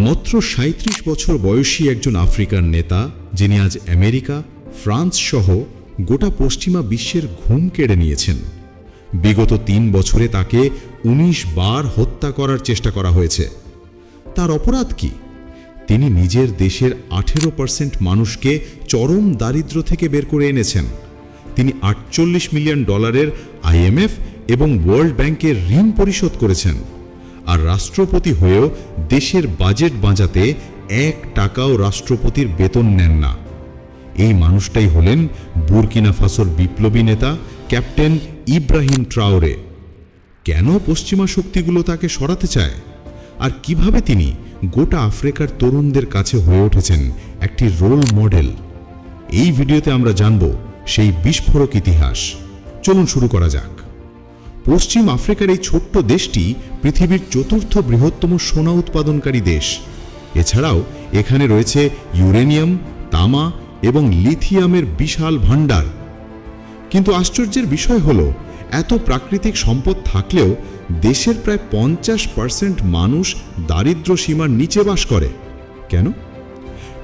মাত্র সাঁত্রিশ বছর বয়সী একজন আফ্রিকান নেতা, যিনি আজ আমেরিকা, ফ্রান্স সহ গোটা পশ্চিমা বিশ্বের ঘুম কেড়ে নিয়েছেন। বিগত তিন বছরে তাকে ১৯ বার হত্যা করার চেষ্টা করা হয়েছে। তার অপরাধ কি? তিনি নিজের দেশের আঠেরো পার্সেন্ট মানুষকে চরম দারিদ্র থেকে বের করে এনেছেন। তিনি আটচল্লিশ মিলিয়ন ডলারের আইএমএফ এবং ওয়ার্ল্ড ব্যাংকের ঋণ পরিশোধ করেছেন। আর রাষ্ট্রপতি হয়েও দেশের বাজেট বাঁচাতে এক টাকাও রাষ্ট্রপতির বেতন নেন না। এই মানুষটাই হলেন বুরকিনা ফাসোর বিপ্লবী নেতা ক্যাপ্টেন ইব্রাহিম ট্রাওরে। কেন পশ্চিমা শক্তিগুলো তাকে সরাতে চায়? আর কীভাবে তিনি গোটা আফ্রিকার তরুণদের কাছে হয়ে উঠেছেন একটি রোল মডেল এই ভিডিওতে আমরা জানব সেই বিস্ফোরক ইতিহাস। চলুন শুরু করা যাক। পশ্চিম আফ্রিকার এই ছোট্ট দেশটি পৃথিবীর চতুর্থ বৃহত্তম সোনা উৎপাদনকারী দেশ। এছাড়াও এখানে রয়েছে ইউরেনিয়াম, তামা এবং লিথিয়ামের বিশাল ভাণ্ডার। কিন্তু আশ্চর্যের বিষয় হলো, এত প্রাকৃতিক সম্পদ থাকলেও দেশের প্রায় পঞ্চাশ পার্সেন্ট মানুষ দারিদ্র সীমার নিচে বাস করে। কেন?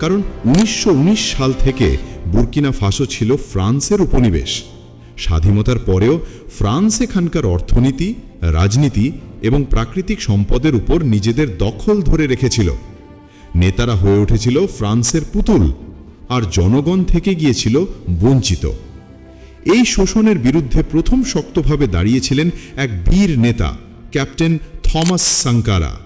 কারণ উনিশশো উনিশ সাল থেকে বুর্কিনা ফাসো ছিল ফ্রান্সের উপনিবেশ। স্বাধীনতার পরেও ফ্রান্স এখানকার অর্থনীতি, রাজনীতি এবং প্রাকৃতিক সম্পদের উপর নিজেদের দখল ধরে রেখেছিল। নেতারা হয়ে উঠেছিল ফ্রান্সের পুতুল আর জনগণ থেকে গিয়েছিল বঞ্চিত। এই শোষণের বিরুদ্ধে প্রথম শক্তভাবে দাঁড়িয়েছিলেন এক বীর নেতা, ক্যাপ্টেন থমাস সাঙ্কারা।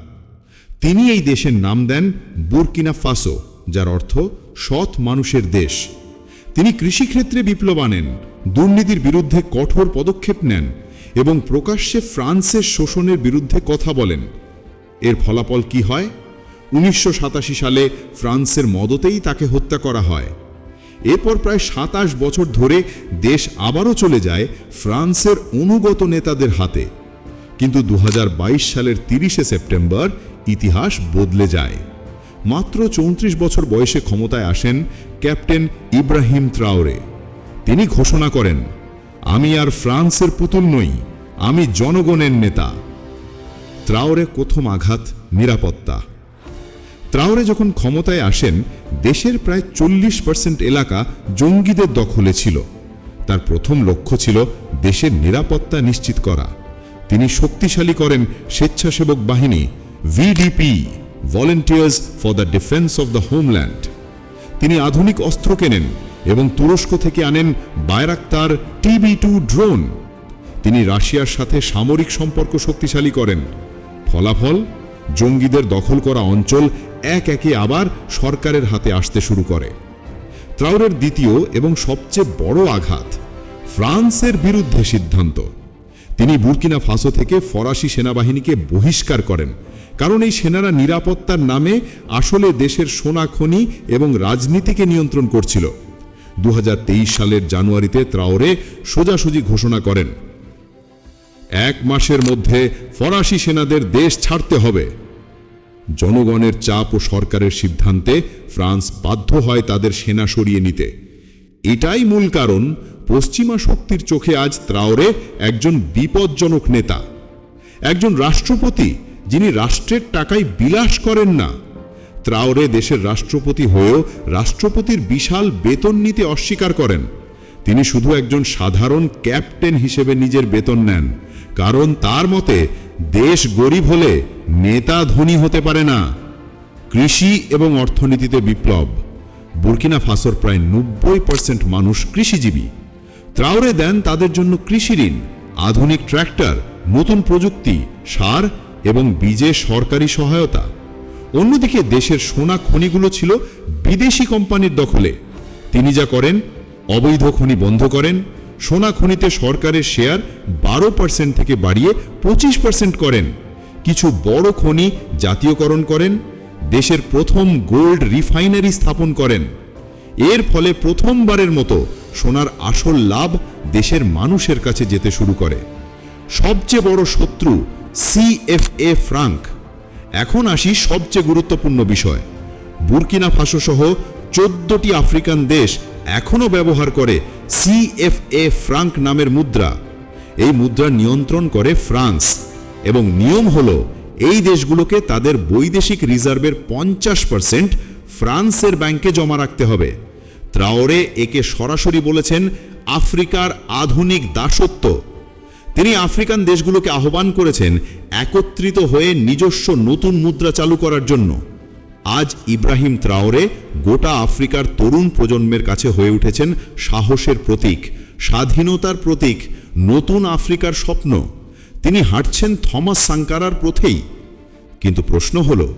তিনি এই দেশের নাম দেন বুরকিনা ফাসো, যার অর্থ সৎ মানুষের দেশ। তিনি কৃষিক্ষেত্রে বিপ্লব আনেন দুর্নীতির বিরুদ্ধে কঠোর পদক্ষেপ নেন এবং প্রকাশ্যে ফ্রান্সের শোষণের বিরুদ্ধে কথা বলেন। এর ফলাফল কি হয়? উনিশশো সাতাশি সালে ফ্রান্সের মদতেই তাকে হত্যা করা হয়। এরপর প্রায় সাতাশ বছর ধরে দেশ আবারও চলে যায় ফ্রান্সের অনুগত নেতাদের হাতে। কিন্তু দু হাজার বাইশ সালের তিরিশে সেপ্টেম্বর ইতিহাস বদলে যায়। মাত্র চৌত্রিশ বছর বয়সে ক্ষমতায় আসেন ক্যাপ্টেন ইব্রাহিম ত্রাওরে তিনি ঘোষণা করেন, আমি আর ফ্রান্সের পুতুল নই, আমি জনগণের নেতা। ত্রাওরে প্রথম আঘাত? নিরাপত্তা। ত্রাওরে যখন ক্ষমতায় আসেন, দেশের প্রায় চল্লিশ পার্সেন্ট এলাকা জঙ্গিদের দখলে ছিল। তার প্রথম লক্ষ্য ছিল দেশের নিরাপত্তা নিশ্চিত করা। তিনি শক্তিশালী করেন স্বেচ্ছাসেবক বাহিনী VDP volunteers for the defence of the homeland তিনি আধুনিক অস্ত্র কেনেন এবং তুরস্ক থেকে আনেন বায়রাক্তার টিবি টু ড্রোন। তিনি রাশিয়ার সাথে সামরিক সম্পর্ক শক্তিশালী করেন। ফলাফল, জঙ্গিদের দখল করা অঞ্চল এক একে আবার সরকারের হাতে আসতে শুরু করে। ত্রাউরের দ্বিতীয় এবং সবচেয়ে বড় আঘাত, ফ্রান্সের বিরুদ্ধে সিদ্ধান্ত। তিনি বুরকিনা ফাসো থেকে ফরাসি সেনাবাহিনীকে বহিষ্কার করেন, কারণ এই সেনারা নিরাপত্তার নামে আসলে দেশের সোনা খনি এবং রাজনীতিকে নিয়ন্ত্রণ করছিল। দু হাজার তেইশ সালের জানুয়ারিতে ত্রাওরে সোজাসুজি ঘোষণা করেন। এক মাসের মধ্যে ফরাসি সেনাদের দেশ ছাড়তে হবে। জনগণের চাপ ও সরকারের সিদ্ধান্তে ফ্রান্স বাধ্য হয় তাদের সেনা সরিয়ে নিতে। এটাই মূল কারণ, পশ্চিমা শক্তির চোখে আজ ত্রাওরে একজন বিপজ্জনক নেতা। একজন রাষ্ট্রপতি যিনি রাষ্ট্রের টাকায় বিলাস করেন না। ত্রাওরে দেশের রাষ্ট্রপতি হয়েও রাষ্ট্রপতির বিশাল বেতন নিতে অস্বীকার করেন। তিনি শুধু একজন সাধারণ ক্যাপ্টেন হিসেবে নিজের বেতন নেন, কারণ তার মতে, দেশ গরিব হলে নেতা ধনী হতে পারে না। কৃষি এবং অর্থনীতিতে বিপ্লব। বুরকিনা ফাসোর প্রায় নব্বই পার্সেন্ট মানুষ কৃষিজীবী। ত্রাউরে দেন তাদের জন্য কৃষি ঋণ, আধুনিক ট্র্যাক্টর, নতুন প্রযুক্তি, সার এবং বীজে সরকারি সহায়তা। অন্যদিকে দেশের সোনা খনিগুলো ছিল বিদেশি কোম্পানির দখলে। তিনি যা করেন, অবৈধ খনি বন্ধ করেন, সোনা খনিতে সরকারের শেয়ার বারো পার্সেন্ট থেকে বাড়িয়ে পঁচিশ পার্সেন্ট করেন। কিছু বড় খনি জাতীয়করণ করেন, দেশের প্রথম গোল্ড রিফাইনারি স্থাপন করেন। এর ফলে প্রথমবারের মতো সোনার আসল লাভ দেশের মানুষের কাছে যেতে শুরু করে। সবচেয়ে বড় শত্রু সিএফএ ফ্রাঙ্ক এখন আসি সবচেয়ে গুরুত্বপূর্ণ বিষয়। বুরকিনা ফাসো সহ চোদ্দটি আফ্রিকান দেশ এখনও ব্যবহার করে সিএফএ ফ্রাঙ্ক নামের মুদ্রা। এই মুদ্রা নিয়ন্ত্রণ করে ফ্রান্স এবং নিয়ম হল এই দেশগুলোকে তাদের বৈদেশিক রিজার্ভের পঞ্চাশ পার্সেন্ট ফ্রান্সের ব্যাংকে জমা রাখতে হবে। ত্রাওরে একে সরাসরি বলেছেন আফ্রিকার আধুনিক দাসত্ব। তিনি আফ্রিকান দেশগুলোকে আহ্বান করেছেন একত্রিত হয়ে নিজস্ব নতুন মুদ্রা চালু করার জন্য। আজ ইব্রাহিম ত্রাওরে গোটা আফ্রিকার তরুণ প্রজন্মের কাছে হয়ে উঠেছেন সাহসের প্রতীক, স্বাধীনতার প্রতীক, নতুন আফ্রিকার স্বপ্ন। তিনি হাঁটছেন থমাস সাঙ্কারার পথেই। কিন্তু প্রশ্ন হল,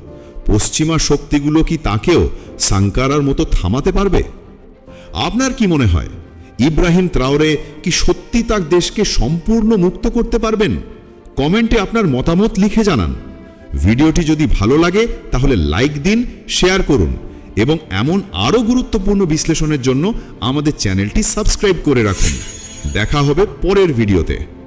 পশ্চিমা শক্তিগুলো কি তাকেও সাঙ্কারার মতো থামাতে পারবে? আপনার কি মনে হয়? ইব্রাহিম ত্রাওরে কি সত্যি তার দেশকে সম্পূর্ণ মুক্ত করতে পারবেন? কমেন্টে আপনার মতামত লিখে জানান। ভিডিওটি যদি ভালো লাগে, তাহলে লাইক দিন, শেয়ার করুন এবং এমন আরও গুরুত্বপূর্ণ বিশ্লেষণের জন্য আমাদের চ্যানেলটি সাবস্ক্রাইব করে রাখুন। দেখা হবে পরের ভিডিওতে।